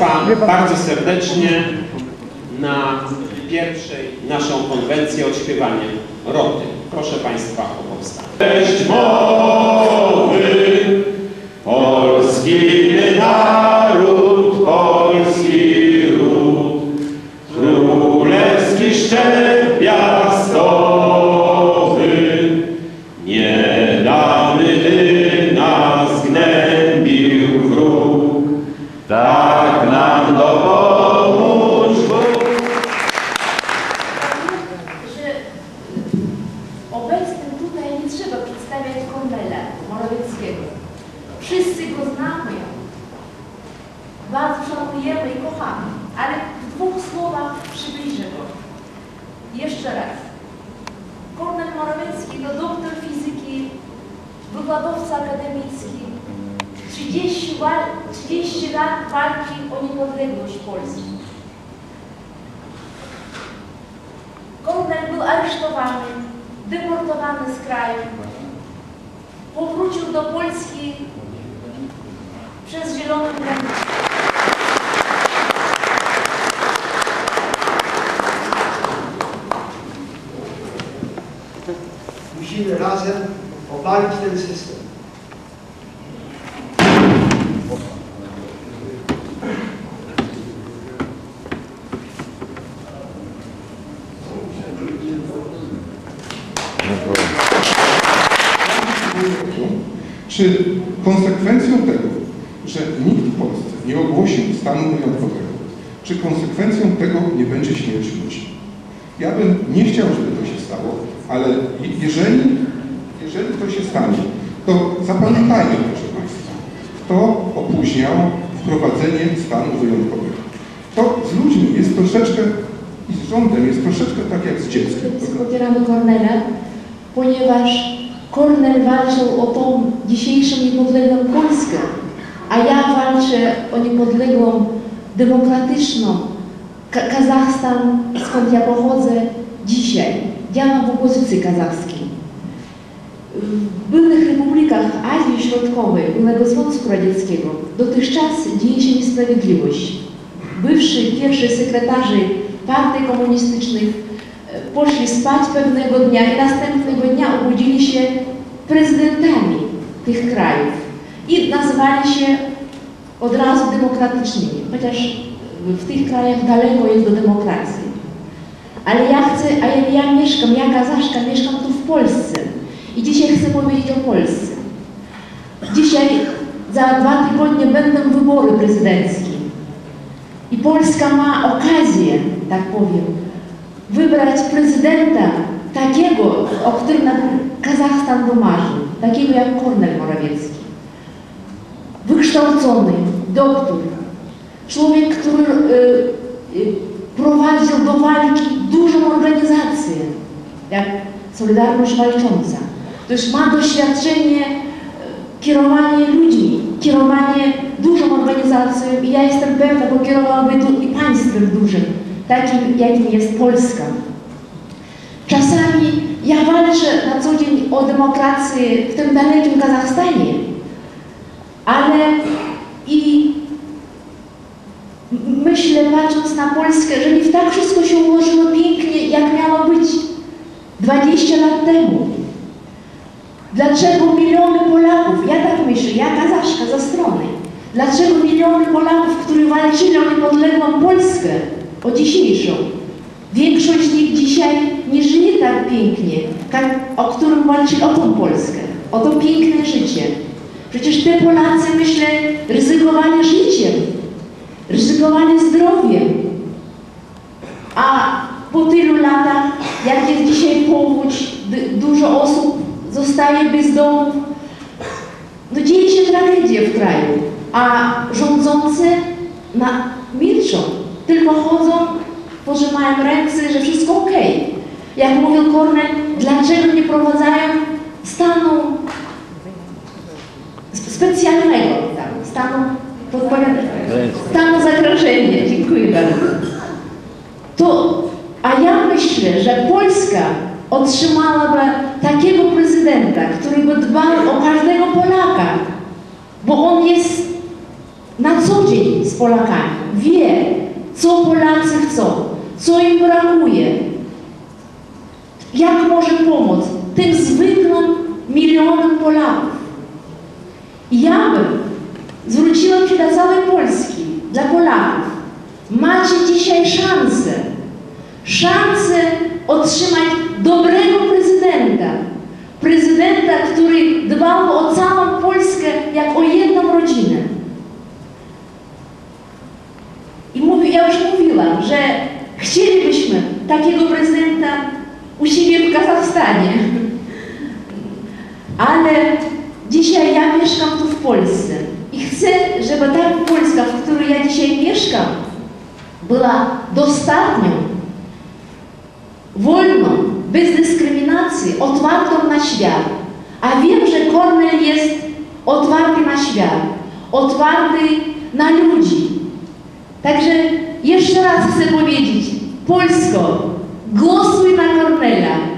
Państwa bardzo serdecznie na pierwszej naszą konwencję odśpiewanie roty. Proszę Państwa o powstanie. Cześć mowy, polski To doktor fizyki, wykładowca akademicki, 30, wal- 30 lat walki o niepodległość Polski. Kornel był aresztowany, deportowany z kraju. Powrócił do Polski przez zieloną granicę. Musimy razem obalić ten system. Czy konsekwencją tego, że nikt w Polsce nie ogłosił stanu wyjątkowego, czy konsekwencją tego nie będzie śmierć ludzi? Ja bym nie chciał, żeby to się stało, ale je- jeżeli, jeżeli to się stanie, to zapamiętajmy, proszę Państwa, kto opóźniał wprowadzenie stanu wyjątkowego. To z ludźmi jest troszeczkę i z rządem jest troszeczkę tak jak z dzieckiem. Popieramy Kornela, ponieważ Kornel walczył o tą dzisiejszą niepodległą Polskę, a ja walczę o niepodległą, demokratyczną Ka Kazachstan, skąd ja pochodzę dzisiaj. Działam w opozycji kazachskiej. W byłych republikach Azji Środkowej, byłego Związku Radzieckiego, dotychczas dzieje się niesprawiedliwość. Bywszy pierwszy sekretarzy partii komunistycznych e, poszli spać pewnego dnia i następnego dnia obudzili się prezydentami tych krajów i nazywali się od razu demokratycznymi, chociaż w tych krajach daleko jest do demokracji. Ale ja chcę, a ja, ja mieszkam, ja Kazaszka, mieszkam tu w Polsce i dzisiaj chcę powiedzieć o Polsce. Dzisiaj, za dwa tygodnie będą wybory prezydenckie i Polska ma okazję, tak powiem, wybrać prezydenta takiego, o którym Kazachstan domarzył, takiego jak Kornel Morawiecki. Wykształcony, doktor, człowiek, który y, y, prowadził do walki dużą organizację, jak Solidarność Walcząca. To już ma doświadczenie y, kierowanie ludźmi, kierowanie dużą organizacją i ja jestem pewna, bo kierowałby tu i państwem dużym, takim jakim jest Polska. Czasami ja walczę na co dzień o demokrację w tym dalekim Kazachstanie, ale i myślę, patrząc na Polskę, że nie tak wszystko się ułożyło pięknie, jak miało być 20 lat temu. Dlaczego miliony Polaków, ja tak myślę, ja kazaszka ze strony, dlaczego miliony Polaków, którzy walczyli o niepodległą Polskę, o dzisiejszą, większość z nich dzisiaj nie żyje tak pięknie, tak, o którym walczyli o tą Polskę, o to piękne życie. Przecież te Polacy, myślę, ryzykowali życiem, ryzykowali zdrowiem, a po tylu latach, jak jest dzisiaj powódź, du- dużo osób zostaje bez domów, no dzieje się tragedia w kraju, a rządzący na, milczą, tylko chodzą, pożymają ręce, że wszystko ok. Jak mówił Kornel, dlaczego nie prowadzają stanu sp- specjalnego, tam, stanu, podpowiadam, stanu zagrożenia. Dziękuję bardzo. To, a ja myślę, że Polska otrzymałaby takiego prezydenta, który by dbał o każdego Polaka, bo on jest na co dzień z Polakami, wie, co Polacy chcą, co im brakuje, jak może pomóc tym zwykłym milionom Polaków. Ja bym zwróciła się dla całej Polski, dla Polaków. Macie dzisiaj szansę, szansę otrzymać dobrego prezydenta. Prezydenta, który dbał o całą Polskę jak o jedną rodzinę. I ja już mówiłam, że chcielibyśmy takiego prezydenta u siebie w Kazachstanie. Ale dzisiaj ja mieszkam tu w Polsce ta Polska, w której ja dzisiaj mieszkam, była dostatnią, wolną, bez dyskryminacji, otwartą na świat. A wiem, że Kornel jest otwarty na świat, otwarty na ludzi. Także jeszcze raz chcę powiedzieć, Polsko, głosuj na Kornela.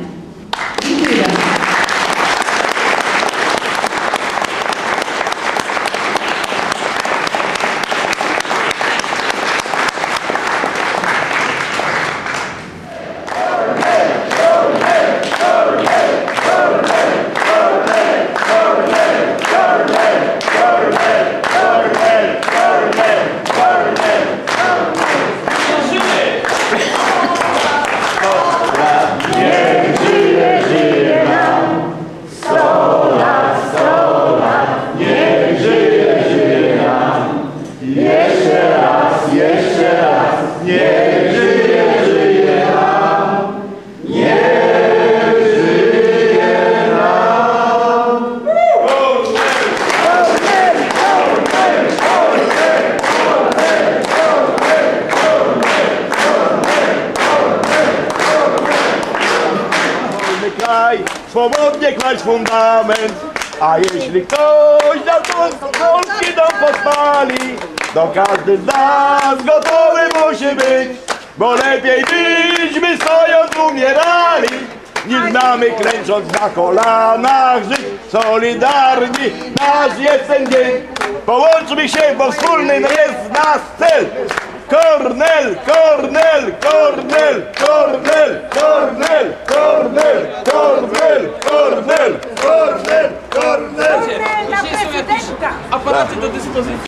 Swobodnie kłaść fundament. A jeśli ktoś na to polski dom podpali, to każdy z nas gotowy musi być, bo lepiej być, by stojąc umierali, niż namy klęcząc na kolanach żyć. Solidarni nasz jest ten dzień, połączmy się, bo wspólny jest nasz cel. Kornel, Kornel, Kornel, Kornel, Kornel, Kornel, Kornel, Kornel, Kornel, Kornel. Kornel na prezydenta! aparaty do dyspozycji.